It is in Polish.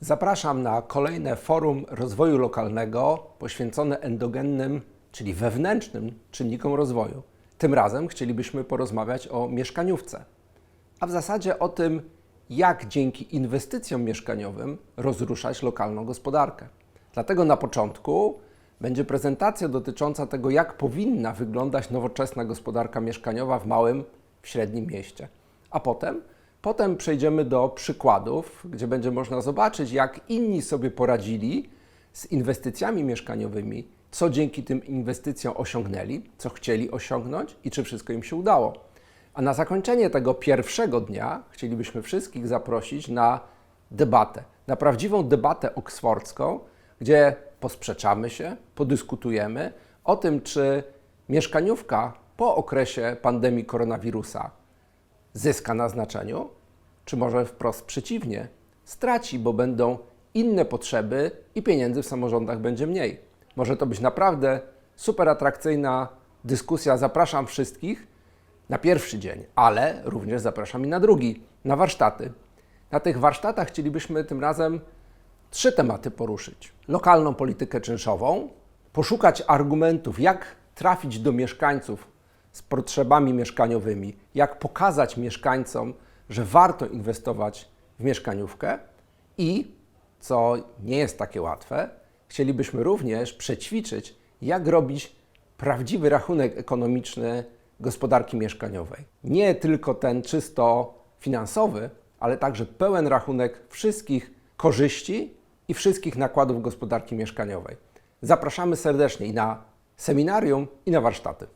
Zapraszam na kolejne forum rozwoju lokalnego poświęcone endogennym, czyli wewnętrznym czynnikom rozwoju. Tym razem chcielibyśmy porozmawiać o mieszkaniówce, a w zasadzie o tym, jak dzięki inwestycjom mieszkaniowym rozruszać lokalną gospodarkę. Dlatego na początku będzie prezentacja dotycząca tego, jak powinna wyglądać nowoczesna gospodarka mieszkaniowa w małym, w średnim mieście. A potem, potem przejdziemy do przykładów, gdzie będzie można zobaczyć, jak inni sobie poradzili z inwestycjami mieszkaniowymi, co dzięki tym inwestycjom osiągnęli, co chcieli osiągnąć i czy wszystko im się udało. A na zakończenie tego pierwszego dnia chcielibyśmy wszystkich zaprosić na debatę, na prawdziwą debatę oksfordzką, gdzie posprzeczamy się, podyskutujemy o tym, czy mieszkaniówka po okresie pandemii koronawirusa zyska na znaczeniu, czy może wprost przeciwnie, straci, bo będą inne potrzeby i pieniędzy w samorządach będzie mniej. Może to być naprawdę super atrakcyjna dyskusja. Zapraszam wszystkich na pierwszy dzień, ale również zapraszam i na drugi, na warsztaty. Na tych warsztatach chcielibyśmy tym razem trzy tematy poruszyć: lokalną politykę czynszową, poszukać argumentów, jak trafić do mieszkańców z potrzebami mieszkaniowymi, jak pokazać mieszkańcom, że warto inwestować w mieszkaniówkę i, co nie jest takie łatwe, chcielibyśmy również przećwiczyć, jak robić prawdziwy rachunek ekonomiczny gospodarki mieszkaniowej. Nie tylko ten czysto finansowy, ale także pełen rachunek wszystkich korzyści i wszystkich nakładów gospodarki mieszkaniowej. Zapraszamy serdecznie i na seminarium, i na warsztaty.